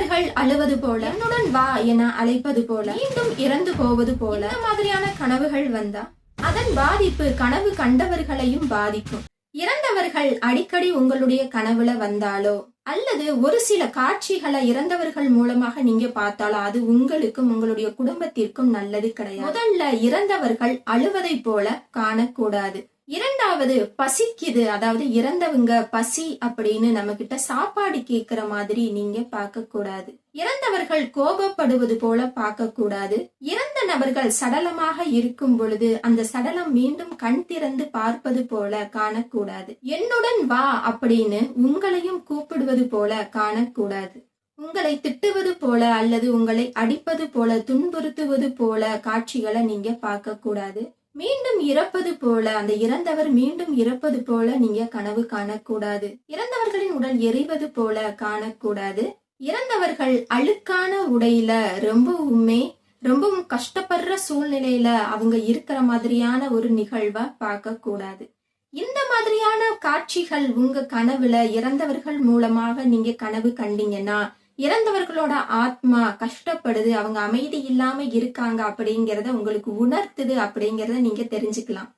இறந்தவர்கள் அழுவது போல என்னுடன் வா என அழைப்பது போல மீண்டும் இறந்து போவது போல இந்த மாதிரியான கனவுகள் வந்தா அதன் பாதிப்பு கனவு கண்டவர்களையும் பாதிக்கும். இறந்தவர்கள் அடிக்கடி உங்களுடைய கனவுல வந்தாலோ அல்லது ஒரு சில காட்சிகளை இறந்தவர்கள் மூலமாக நீங்க பார்த்தாலும் அது உங்களுக்கும் உங்களுடைய குடும்பத்திற்கும் நல்லது கிடையாது. முதல்ல இறந்தவர்கள் அழுவதை போல காணக்கூடாது. இரண்டாவது பசிக்குது. அதாவது இறந்தவங்க பசி அப்படின்னு நம்ம கிட்ட சாப்பாடு கேக்குற மாதிரி நீங்க பார்க்க கூடாது இறந்தவர்கள் கோபப்படுவது போல பார்க்க கூடாது இறந்த நபர்கள் சடலமாக இருக்கும் பொழுது அந்த சடலம் மீண்டும் கண் திறந்து பார்ப்பது போல காணக்கூடாது. என்னுடன் வா அப்படின்னு உங்களையும் கூப்பிடுவது போல காணக்கூடாது. உங்களை திட்டுவது போல அல்லது உங்களை அடிப்பது போல துன்புறுத்துவது போல காட்சிகளை நீங்க பார்க்க கூடாது மீண்டும் இறப்பது போல அந்த இறந்தவர் மீண்டும் இறப்பது போல நீங்க கனவு காணக்கூடாது. இறந்தவர்களின் உடல் எரிவது போல காணக்கூடாது. இறந்தவர்கள் அழுக்கான உடையில ரொம்பவுமே ரொம்பவும் கஷ்டப்படுற சூழ்நிலையில அவங்க இருக்கிற மாதிரியான ஒரு நிகழ்வை பார்க்க கூடாது இந்த மாதிரியான காட்சிகள் உங்க கனவுல இறந்தவர்கள் மூலமாக நீங்க கனவு கண்டீங்கன்னா இறந்தவர்களோட ஆத்மா கஷ்டப்படுது அவங்க அமைதி இல்லாம இருக்காங்க அப்படிங்கறத உங்களுக்கு உணர்த்துது அப்படிங்கறத நீங்க தெரிஞ்சுக்கலாம்.